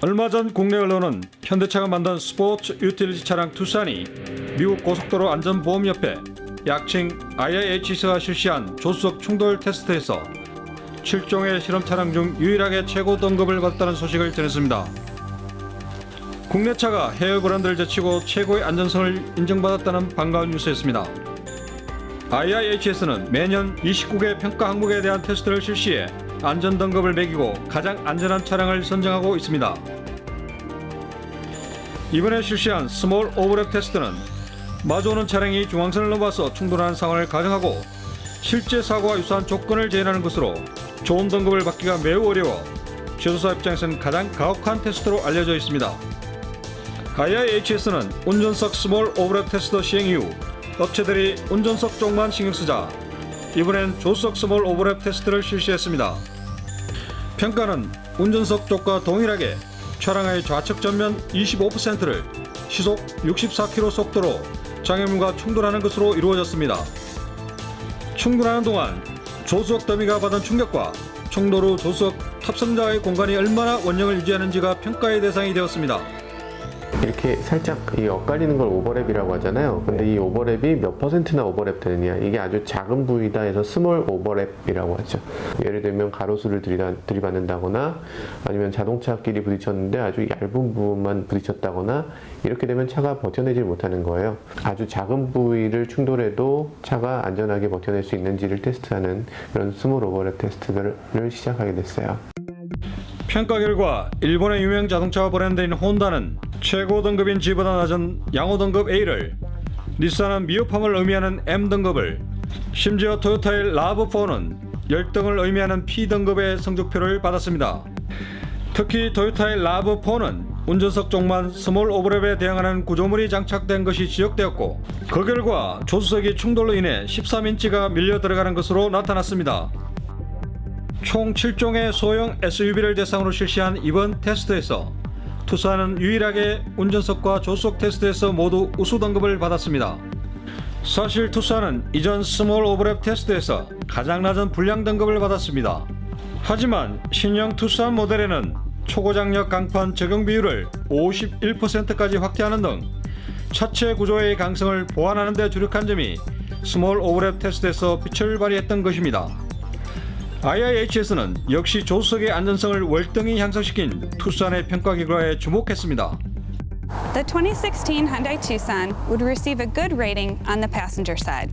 얼마 전 국내 언론은 현대차가 만든 스포츠 유틸리티 차량 투싼이 미국 고속도로 안전보험협회 약칭 IIHS가 실시한 조수석 충돌 테스트에서 7종의 실험 차량 중 유일하게 최고 등급을 받았다는 소식을 전했습니다. 국내 차가 해외 브랜드를 제치고 최고의 안전성을 인정받았다는 반가운 뉴스였습니다. IIHS는 매년 29개 평가 항목에 대한 테스트를 실시해 안전 등급을 매기고 가장 안전한 차량을 선정하고 있습니다. 이번에 실시한 스몰 오버랩 테스트는 마주오는 차량이 중앙선을 넘어서 충돌하는 상황을 가정하고 실제 사고와 유사한 조건을 재현하는 것으로 좋은 등급을 받기가 매우 어려워 제조사 입장에서는 가장 가혹한 테스트로 알려져 있습니다. IIHS는 운전석 스몰 오버랩 테스트 시행 이후 업체들이 운전석 쪽만 신경 쓰자 이번엔 조수석 스몰 오버랩 테스트를 실시했습니다. 평가는 운전석 쪽과 동일하게 차량의 좌측 전면 25%를 시속 64km 속도로 장애물과 충돌하는 것으로 이루어졌습니다. 충돌하는 동안 조수석 더미가 받은 충격과 충돌 후 조수석 탑승자의 공간이 얼마나 원형을 유지하는지가 평가의 대상이 되었습니다. 이렇게 살짝 이 엇갈리는 걸 오버랩이라고 하잖아요. 근데 이 오버랩이 몇 퍼센트나 오버랩 되느냐. 이게 아주 작은 부위다 해서 스몰 오버랩이라고 하죠. 예를 들면 가로수를 들이다, 들이받는다거나 아니면 자동차끼리 부딪혔는데 아주 얇은 부분만 부딪혔다거나 이렇게 되면 차가 버텨내질 못하는 거예요. 아주 작은 부위를 충돌해도 차가 안전하게 버텨낼 수 있는지를 테스트하는 그런 스몰 오버랩 테스트를 시작하게 됐어요. 평가 결과 일본의 유명 자동차 브랜드인 혼다는 최고 등급인 G보다 낮은 양호 등급 A를 닛산은 미흡함을 의미하는 M 등급을 심지어 토요타의 라브4는 열등을 의미하는 P 등급의 성적표를 받았습니다. 특히 토요타의 라브4는 운전석 쪽만 스몰 오버랩에 대응하는 구조물이 장착된 것이 지적되었고 그 결과 조수석이 충돌로 인해 13인치가 밀려 들어가는 것으로 나타났습니다. 총 7종의 소형 SUV를 대상으로 실시한 이번 테스트에서 투싼은 유일하게 운전석과 조수석 테스트에서 모두 우수 등급을 받았습니다. 사실 투싼은 이전 스몰 오버랩 테스트에서 가장 낮은 불량 등급을 받았습니다. 하지만 신형 투싼 모델에는 초고장력 강판 적용 비율을 51%까지 확대하는 등 차체 구조의 강성을 보완하는 데 주력한 점이 스몰 오버랩 테스트에서 빛을 발휘했던 것입니다. IIHS는 역시 조수석의 안전성을 월등히 향상시킨 투싼의 평가 결과에 주목했습니다. The 2016 Hyundai Tucson would receive a good rating on the passenger side.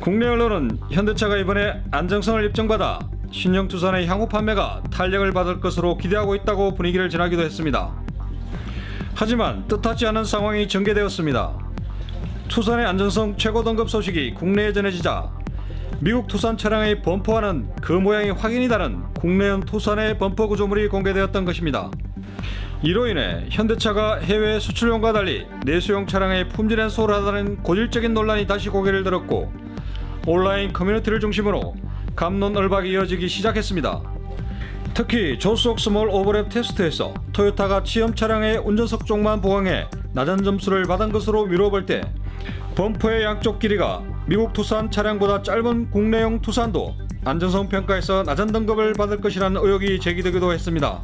국내 언론은 현대차가 이번에 안정성을 입증받아 신형 투싼의 향후 판매가 탄력을 받을 것으로 기대하고 있다고 분위기를 전하기도 했습니다. 하지만 뜻하지 않은 상황이 전개되었습니다. 투싼의 안전성 최고 등급 소식이 국내에 전해지자 미국 투싼 차량의 범퍼와는 그 모양이 확연히 다른 국내형 투싼의 범퍼 구조물이 공개되었던 것입니다. 이로 인해 현대차가 해외 수출용과 달리 내수용 차량에 품질엔 소홀하다는 고질적인 논란이 다시 고개를 들었고 온라인 커뮤니티를 중심으로 감론 얼박이 이어지기 시작했습니다. 특히 조수석 스몰 오버랩 테스트에서 토요타가 시험 차량의 운전석 쪽만 보강해 낮은 점수를 받은 것으로 미뤄볼 때 범퍼의 양쪽 길이가 미국 투싼 차량보다 짧은 국내용 투싼도 안전성 평가에서 낮은 등급을 받을 것이라는 의혹이 제기되기도 했습니다.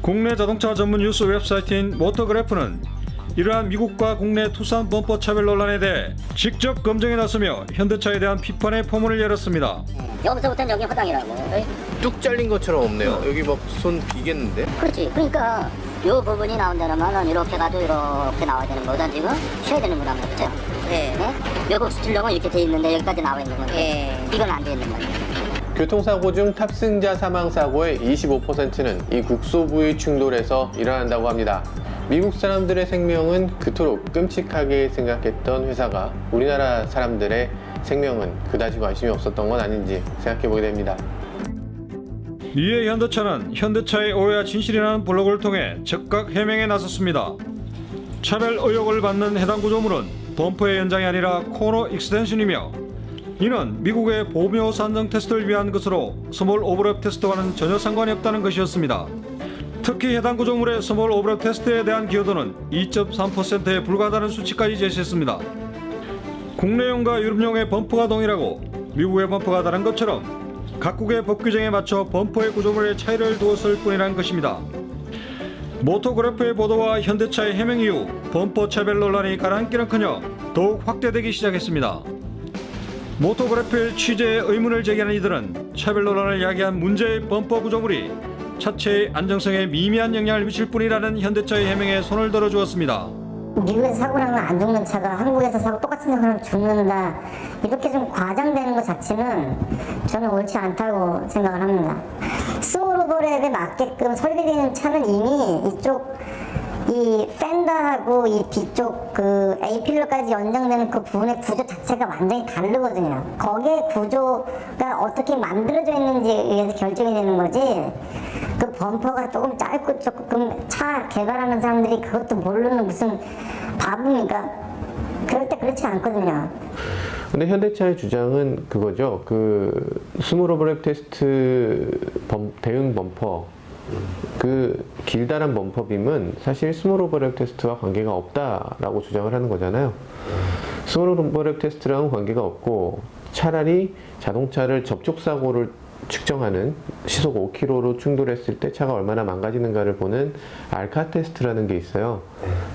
국내 자동차 전문 뉴스 웹사이트인 모터그래프는 이러한 미국과 국내 투싼 범퍼 차별 논란에 대해 직접 검증에 나서며 현대차에 대한 비판의 포문을 열었습니다. 여기서부터는 여기 허당이라고. 뚝 잘린 것처럼 없네요. 여기 막 손 비겠는데? 그렇지. 그러니까 요 부분이 나온다면은 이렇게 가도 이렇게 나와야 되는 거다 지금 쉬어야 되는 거란 말이죠. 네. 네? 외국 수출용은 이렇게 돼 있는데 여기까지 나와 있는 건데 예. 이건 안 돼 있는 거예요. 교통사고 중 탑승자 사망 사고의 25%는 이 국소 부위 충돌에서 일어난다고 합니다. 미국 사람들의 생명은 그토록 끔찍하게 생각했던 회사가 우리나라 사람들의 생명은 그다지 관심이 없었던 건 아닌지 생각해 보게 됩니다. 이에 현대차는 현대차의 오해와 진실이라는 블로그를 통해 즉각 해명에 나섰습니다. 차별 의혹을 받는 해당 구조물은 범퍼의 연장이 아니라 코너 익스텐션이며 이는 미국의 보묘 산정 테스트를 위한 것으로 스몰 오버랩 테스트와는 전혀 상관이 없다는 것이었습니다. 특히 해당 구조물의 스몰 오버랩 테스트에 대한 기여도는 2.3%에 불과하다는 수치까지 제시했습니다. 국내용과 유럽용의 범퍼가 동일하고 미국의 범퍼가 다른 것처럼 각국의 법 규정에 맞춰 범퍼의 구조물의 차이를 두었을 뿐이라는 것입니다. 모토그래프의 보도와 현대차의 해명 이후 범퍼 차별 논란이 가라앉기는커녕 더욱 확대되기 시작했습니다. 모토그래프의 취재에 의문을 제기하는 이들은 차별 논란을 야기한 문제의 범퍼 구조물이 차체의 안정성에 미미한 영향을 미칠 뿐이라는 현대차의 해명에 손을 들어주었습니다. 미국에서 사고 나면 안 죽는 차가 한국에서 사고 똑같은 사고 나면 죽는다 이렇게 좀 과장되는 것 자체는 저는 옳지 않다고 생각을 합니다. 스몰 오버랩에 맞게끔 설계되는 차는 이미 이쪽 이 펜더하고 이 뒤쪽 그 A 필러까지 연장되는 그 부분의 구조 자체가 완전히 다르거든요. 거기에 구조가 어떻게 만들어져 있는지에 의해서 결정이 되는 거지. 그 범퍼가 조금 짧고 조금 차 개발하는 사람들이 그것도 모르는 무슨 바보입니까? 그럴 때 그렇지 않거든요. 근데 현대차의 주장은 그거죠. 그 스몰 오버랩 테스트 범- 대응 범퍼 그 길다란 범퍼빔은 사실 스몰 오버랩 테스트와 관계가 없다라고 주장을 하는 거잖아요. 스몰 오버랩 테스트랑은 관계가 없고 차라리 자동차를 접촉 사고를 측정하는 시속 5km로 충돌했을 때 차가 얼마나 망가지는가를 보는 알카 테스트라는 게 있어요.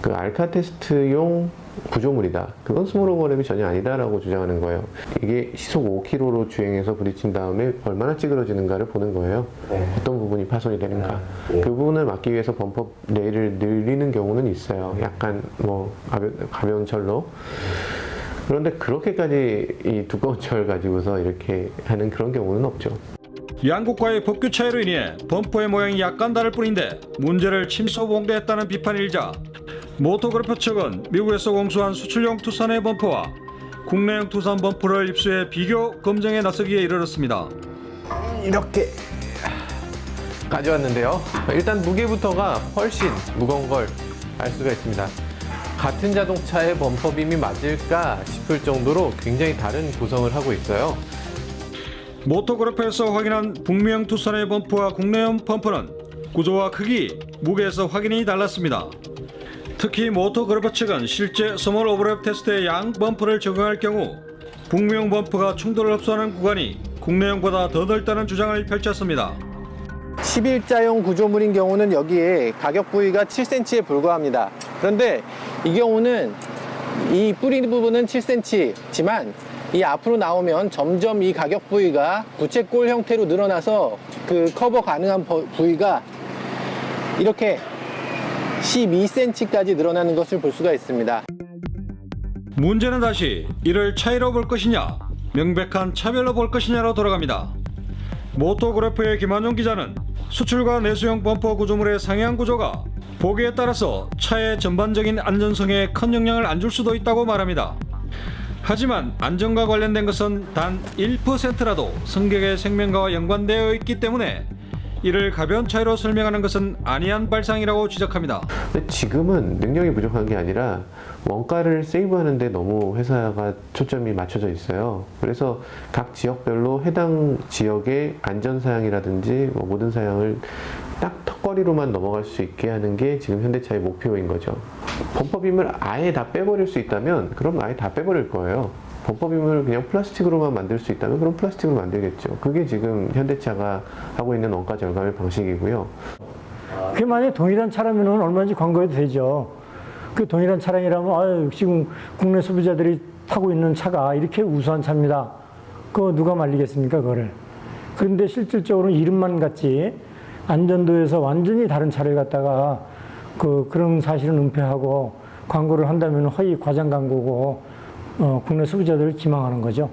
그 알카 테스트용 구조물이다. 그건 스몰 오버랩이 전혀 아니다라고 주장하는 거예요. 이게 시속 5km로 주행해서 부딪힌 다음에 얼마나 찌그러지는가를 보는 거예요. 어떤 부분이 파손이 되는가. 그 부분을 막기 위해서 범퍼 레일을 늘리는 경우는 있어요. 약간 뭐 가벼, 가벼운 철로. 그런데 그렇게까지 이 두꺼운 철 가지고서 이렇게 하는 그런 경우는 없죠. 양국과의 법규 차이로 인해 범퍼의 모양이 약간 다를 뿐인데 문제를 침소 봉대했다는 비판이 일자 모토그래프 측은 미국에서 공수한 수출용 투싼의 범퍼와 국내용 투싼 범퍼를 입수해 비교 검증에 나서기에 이르렀습니다. 이렇게 가져왔는데요. 일단 무게부터가 훨씬 무거운 걸 알 수가 있습니다. 같은 자동차의 범퍼빔이 맞을까 싶을 정도로 굉장히 다른 구성을 하고 있어요. 모토그래프에서 확인한 북미형 투싼의 범퍼와 국내용 범퍼는 구조와 크기, 무게에서 확인이 달랐습니다. 특히 모토그래프 측은 실제 스몰 오버랩 테스트의 양 범퍼를 적용할 경우 북미형 범퍼가 충돌을 흡수하는 구간이 국내용보다 더 넓다는 주장을 펼쳤습니다. 11자용 구조물인 경우는 여기에 가격 부위가 7cm에 불과합니다. 그런데 이 경우는 이 뿌리 부분은 7cm지만 이 앞으로 나오면 점점 이 가격 부위가 부채꼴 형태로 늘어나서 그 커버 가능한 버- 부위가 이렇게 12cm까지 늘어나는 것을 볼 수가 있습니다. 문제는 다시 이를 차이로 볼 것이냐, 명백한 차별로 볼 것이냐로 돌아갑니다. 모토그래프의 김한용 기자는 수출과 내수용 범퍼 구조물의 상향 구조가 보기에 따라서 차의 전반적인 안전성에 큰 영향을 안 줄 수도 있다고 말합니다. 하지만 안전과 관련된 것은 단 1%라도 승객의 생명과 연관되어 있기 때문에 이를 가벼운 차이로 설명하는 것은 아니한 발상이라고 지적합니다. 지금은 능력이 부족한 게 아니라 원가를 세이브하는데 너무 회사가 초점이 맞춰져 있어요. 그래서 각 지역별로 해당 지역의 안전 사양이라든지 뭐 모든 사양을 딱 턱걸이로만 넘어갈 수 있게 하는 게 지금 현대차의 목표인 거죠. 범퍼빔을 아예 다 빼버릴 수 있다면 그럼 아예 다 빼버릴 거예요. 범퍼빔을 그냥 플라스틱으로만 만들 수 있다면 그럼 플라스틱으로 만들겠죠. 그게 지금 현대차가 하고 있는 원가 절감의 방식이고요. 그게 만약에 동일한 차라면 얼마든지 광고해도 되죠. 그 동일한 차량이라면 아유, 지금 국내 소비자들이 타고 있는 차가 이렇게 우수한 차입니다. 그거 누가 말리겠습니까, 그거를. 그런데 실질적으로는 이름만 같지 안전도에서 완전히 다른 차를 갖다가 그, 그런 사실은 은폐하고 광고를 한다면 허위 과장 광고고 어, 국내 소비자들을 기망하는 거죠.